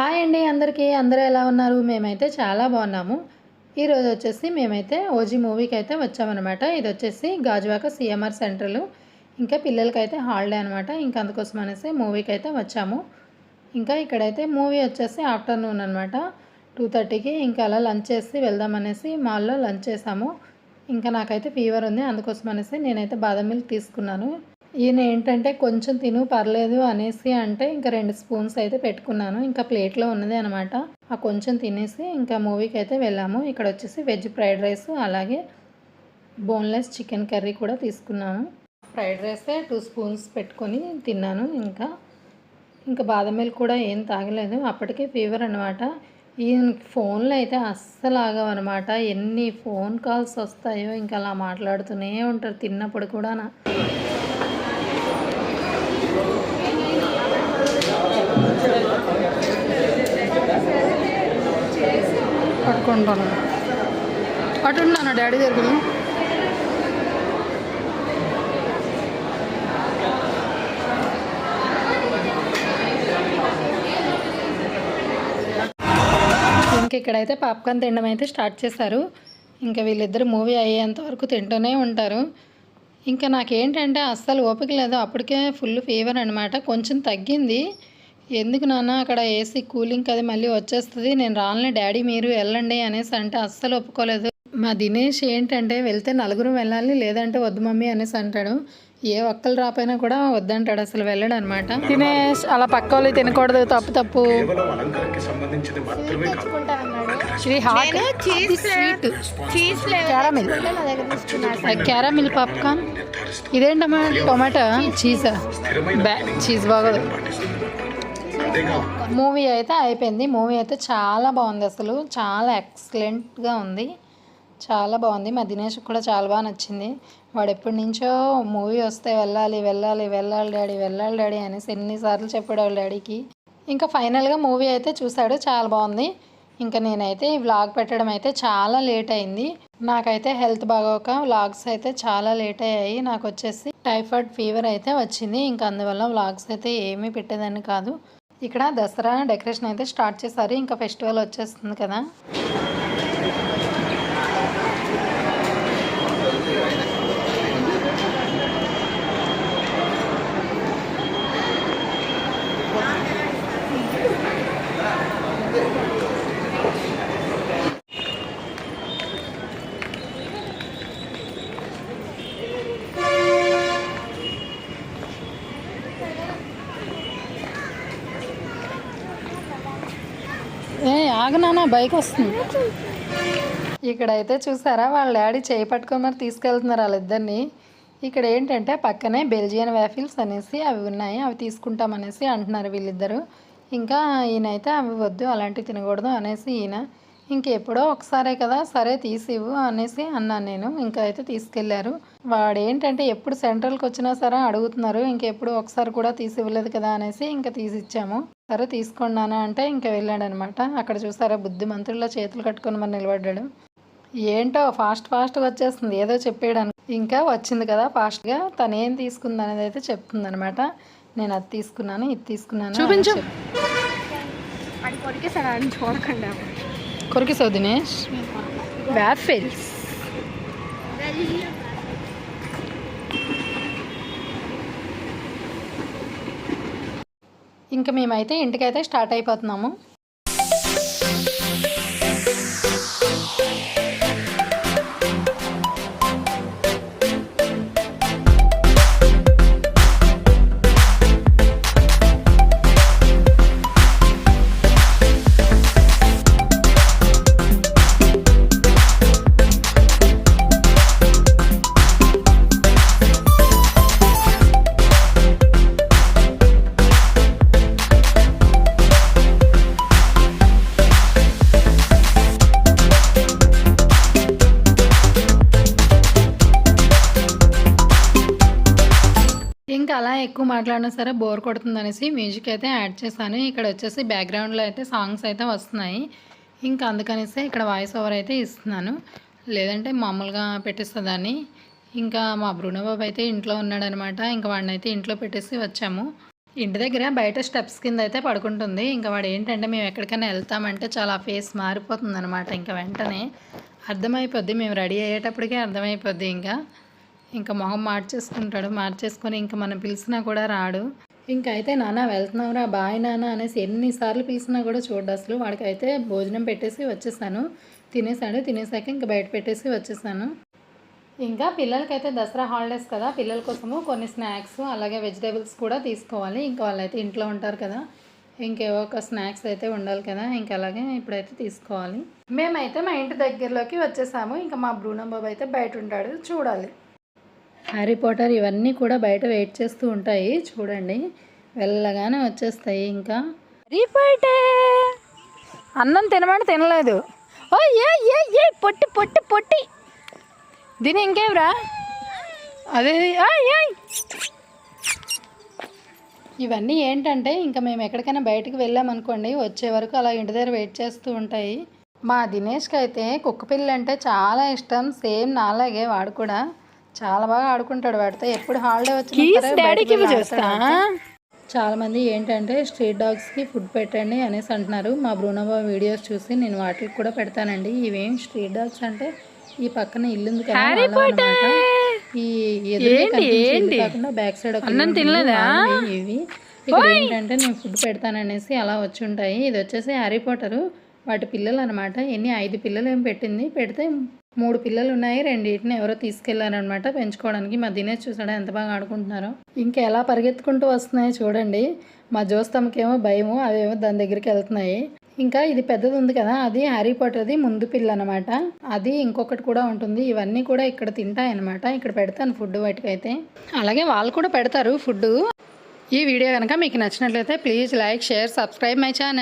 Hi అండి అందరికీ. అందరూ ఎలా ఉన్నారు? మేమైతే చాలా బాగున్నాము. ఈరోజు వచ్చేసి మేమైతే ఓజీ మూవీకి అయితే వచ్చామన్నమాట. ఇది వచ్చేసి గాజువాక సిఎంఆర్ సెంటర్లు. ఇంకా పిల్లలకైతే హాలిడే అనమాట ఇంకా అందుకోసం అనేసి మూవీకి అయితే వచ్చాము. ఇంకా ఇక్కడైతే మూవీ వచ్చేసి ఆఫ్టర్నూన్ అనమాట టూ థర్టీకి ఇంకా అలా లంచ్ చేసి వెళ్దామనేసి మాల్లో లంచ్ చేసాము. ఇంకా నాకైతే ఫీవర్ ఉంది. అందుకోసం అనేసి నేనైతే బాదం మిల్క్ తీసుకున్నాను. ఈయన ఏంటంటే కొంచెం తిను పర్లేదు అనేసి అంటే ఇంకా రెండు స్పూన్స్ అయితే పెట్టుకున్నాను ఇంకా ప్లేట్లో ఉన్నది అనమాట ఆ కొంచెం తినేసి ఇంకా మూవీకి అయితే వెళ్ళాము. ఇక్కడ వచ్చేసి వెజ్ ఫ్రైడ్ రైస్ అలాగే బోన్లెస్ చికెన్ కర్రీ కూడా తీసుకున్నాము. ఫ్రైడ్ రైసే టూ స్పూన్స్ పెట్టుకొని తిన్నాను. ఇంకా ఇంకా బాదం మిల్క్ కూడా ఏం తాగలేదు. అప్పటికే ఫీవర్ అనమాట ఈయనకి ఫోన్లో అయితే అస్సలు ఆగవన్నమాట. ఎన్ని ఫోన్ కాల్స్ వస్తాయో ఇంకా అలా మాట్లాడుతూనే ఉంటారు తిన్నప్పుడు కూడా పట్టుకుంటాను అటు ఉన్నాను డాడీ దగ్గర ఇంక ఇక్కడైతే పాప్కార్న్ తినడం అయితే స్టార్ట్ చేశారు. ఇంకా వీళ్ళిద్దరు మూవీ అయ్యేంత వరకు తింటూనే ఉంటారు. ఇంకా నాకేంటంటే అస్సలు ఓపిక లేదు. అప్పటికే ఫుల్ ఫీవర్ అనమాట కొంచెం తగ్గింది. ఎందుకు నాన్న అక్కడ ఏసీ కూలింగ్ అది మళ్ళీ వచ్చేస్తుంది? నేను రానులే డాడీ మీరు వెళ్ళండి అనేసి అంటే అస్సలు ఒప్పుకోలేదు. మా దినేష్ ఏంటంటే వెళ్తే నలుగురు వెళ్ళాలి లేదంటే వద్దు మమ్మీ అనేసి అంటాడు. ఏ ఒక్కరు రాపోయినా కూడా వద్దంటాడు అసలు వెళ్ళడు అనమాట దినేష్ అలా పక్క వాళ్ళు తినకూడదు తప్పు తప్పు. క్యారమిల్. Caramel popcorn. ఇదేంటమ్మా? టొమాటో చీజా. బ్యా చీజ్ బాగోదు. మూవీ అయితే అయిపోయింది. మూవీ అయితే చాలా బాగుంది అసలు. చాలా ఎక్సలెంట్గా ఉంది. చాలా బాగుంది. మా దినేష్ కూడా చాలా బాగా నచ్చింది. వాడు ఎప్పటి నుంచో మూవీ వస్తే వెళ్ళాలి వెళ్ళాలి వెళ్ళాలి డాడీ వెళ్ళాలి డాడీ అనేసి ఎన్నిసార్లు చెప్పాడు వాళ్ళ డాడీకి. ఇంకా ఫైనల్గా మూవీ అయితే చూశాడు. చాలా బాగుంది. ఇంకా నేనైతే ఈ వ్లాగ్ పెట్టడం అయితే చాలా లేట్ అయింది. నాకైతే హెల్త్ బాగోక వ్లాగ్స్ అయితే చాలా లేట్ అయ్యాయి. నాకు వచ్చేసి టైఫాయిడ్ ఫీవర్ అయితే వచ్చింది. ఇంకా అందువల్ల వ్లాగ్స్ అయితే ఏమీ పెట్టేదాన్ని కాదు. ఇక్కడ దసరా డెకరేషన్ అయితే స్టార్ట్ చేశారు. ఇంకా ఫెస్టివల్ వచ్చేస్తుంది కదా. ఏ బైక్ వస్తుంది. ఇక్కడైతే చూసారా వాళ్ళ డాడీ చేయి పట్టుకొని మరి తీసుకెళ్తున్నారు వాళ్ళిద్దరిని. ఇక్కడ ఏంటంటే పక్కనే బెల్జియన్ వ్యాఫిల్స్ అనేసి అవి ఉన్నాయి అవి తీసుకుంటామనేసి అంటున్నారు వీళ్ళిద్దరు. ఇంకా ఈయనైతే అవి వద్దు అలాంటివి తినకూడదు అనేసి ఈయన ఇంకెప్పుడో ఒకసారే కదా సరే తీసివ్వు అనేసి అన్నాను నేను ఇంకా అయితే తీసుకెళ్ళారు. వాడు ఏంటంటే ఎప్పుడు సెంట్రల్కి వచ్చినా సరే అడుగుతున్నారు ఇంకెప్పుడు ఒకసారి కూడా తీసి ఇవ్వలేదు కదా అనేసి ఇంకా తీసిచ్చాము. సరే తీసుకోండి నాన్న అంటే ఇంకా వెళ్ళాడు అనమాట అక్కడ చూసారా బుద్ధిమంతుల్లో చేతులు కట్టుకొని మరి నిలబడ్డాడు. ఏంటో ఫాస్ట్ ఫాస్ట్గా వచ్చేస్తుంది. ఏదో చెప్పేయడానికి. ఇంకా వచ్చింది కదా ఫాస్ట్గా. తను ఏం తీసుకుంది అనేది అయితే చెప్తుంది అనమాట నేను అది తీసుకున్నాను ఇది తీసుకున్నాను చూపించు. చూడకండి కొరికిసావు దినేష్? వ్యాఫిల్స్ ఇంకా మేమైతే ఇంటికైతే స్టార్ట్ అయిపోతున్నాము. అలా ఎక్కువ మాట్లాడినా సరే బోర్ కొడుతుంది అనేసి మ్యూజిక్ అయితే యాడ్ చేశాను. ఇక్కడ వచ్చేసి బ్యాక్గ్రౌండ్లో అయితే సాంగ్స్ అయితే వస్తున్నాయి. ఇంకా అందుకనేసి ఇక్కడ వాయిస్ ఓవర్ అయితే ఇస్తున్నాను. లేదంటే మామూలుగా పెట్టేస్తుందని ఇంకా మా బృణబాబు అయితే ఇంట్లో ఉన్నాడనమాట. ఇంకా వాడిని అయితే ఇంట్లో పెట్టేసి వచ్చాము. ఇంటి దగ్గర బయట స్టెప్స్ కింద అయితే పడుకుంటుంది. ఇంకా వాడు ఏంటంటే మేము ఎక్కడికైనా వెళ్తామంటే చాలా ఫేస్ మారిపోతుంది అనమాట ఇంకా వెంటనే అర్థమైపోద్ది. మేము రెడీ అయ్యేటప్పటికే అర్థమైపోద్ది ఇంకా. ఇంకా మొహం మార్చేసుకుంటాడు. మార్చేసుకొని ఇంకా మనం పిలిచినా కూడా రాడు. ఇంకా అయితే నాన్న వెళ్తున్నావురా బాయ్ నాన్న అనేసి ఎన్నిసార్లు పిలిచినా కూడా చూడు అసలు. వాడికి అయితే భోజనం పెట్టేసి వచ్చేసాను. తినేసాడు. తినేసాక ఇంకా బయట పెట్టేసి వచ్చేసాను. ఇంకా పిల్లలకైతే దసరా హాలిడేస్ కదా. పిల్లల కోసము కొన్ని స్నాక్స్ అలాగే వెజిటేబుల్స్ కూడా తీసుకోవాలి. ఇంకా వాళ్ళైతే ఇంట్లో ఉంటారు కదా. ఇంకేవో ఒక స్నాక్స్ అయితే ఉండాలి కదా. ఇంకా అలాగే ఇప్పుడైతే తీసుకోవాలి. మేమైతే మా ఇంటి దగ్గరలోకి వచ్చేసాము. ఇంకా మా బ్రూనం బాబు అయితే బయట ఉంటాడు. చూడాలి. హ్యారీ పోటర్ ఇవన్నీ కూడా బయట వెయిట్ చేస్తూ ఉంటాయి. చూడండి. వెళ్ళగానే వచ్చేస్తాయి ఇంకా. అన్నం తినమని తినలేదు. ఓ ఏ ఏ ఏ పొట్టి పొట్టి పొట్టి! దీని ఇంకేవ్రా అదే. ఇవన్నీ ఏంటంటే ఇంకా మేము ఎక్కడికైనా బయటకు వెళ్ళామనుకోండి వచ్చే వరకు అలా ఇంటి దగ్గర వెయిట్ చేస్తూ ఉంటాయి. మా దినేష్కి అయితే కుక్క అంటే చాలా ఇష్టం. సేమ్ నాలాగే వాడు కూడా. చాలా బాగా ఆడుకుంటాడు వాడితో. ఎప్పుడు హాలిడే వచ్చిన చాలా మంది ఏంటంటే స్ట్రీట్ డాగ్స్కి ఫుడ్ పెట్టండి అనేసి అంటున్నారు. మా బ్రూనోబా వీడియోస్ చూసి నేను వాటికి కూడా పెడతానండి. ఇవేం స్ట్రీట్ డాగ్స్ అంటే ఈ పక్కన ఇల్లు. ఈ కాకుండా బ్యాక్ సైడ్ ఇవి. ఇక్కడ ఏంటంటే నేను ఫుడ్ పెడతాననేసి అలా వచ్చి ఉంటాయి. ఇది వచ్చేసి హ్యారీ పోటరు వాటి పిల్లలు అనమాట ఎన్ని? ఐదు పిల్లలు ఏం పెట్టింది? పెడితే మూడు పిల్లలు ఉన్నాయి రెండింటిని ఎవరో తీసుకెళ్ళారనమాట పెంచుకోవడానికి మా దినేష్ చూసాడా ఎంత బాగా ఆడుకుంటున్నారో. ఇంకా ఎలా పరిగెత్తుకుంటూ వస్తున్నాయో చూడండి. మా జోస్తమ్మకేమో భయము అవేమో దాని దగ్గరికి వెళ్తున్నాయి. ఇంకా ఇది పెద్దది ఉంది కదా అది హ్యారీ పాటర్ది ముందు పిల్ల అనమాట అది ఇంకొకటి కూడా ఉంటుంది. ఇవన్నీ కూడా ఇక్కడ తింటాయి అనమాట ఇక్కడ పెడతాను ఫుడ్ వాటికైతే. అలాగే వాళ్ళు కూడా పెడతారు ఫుడ్ ఈ వీడియో కనుక మీకు నచ్చినట్లయితే please like share subscribe my channel.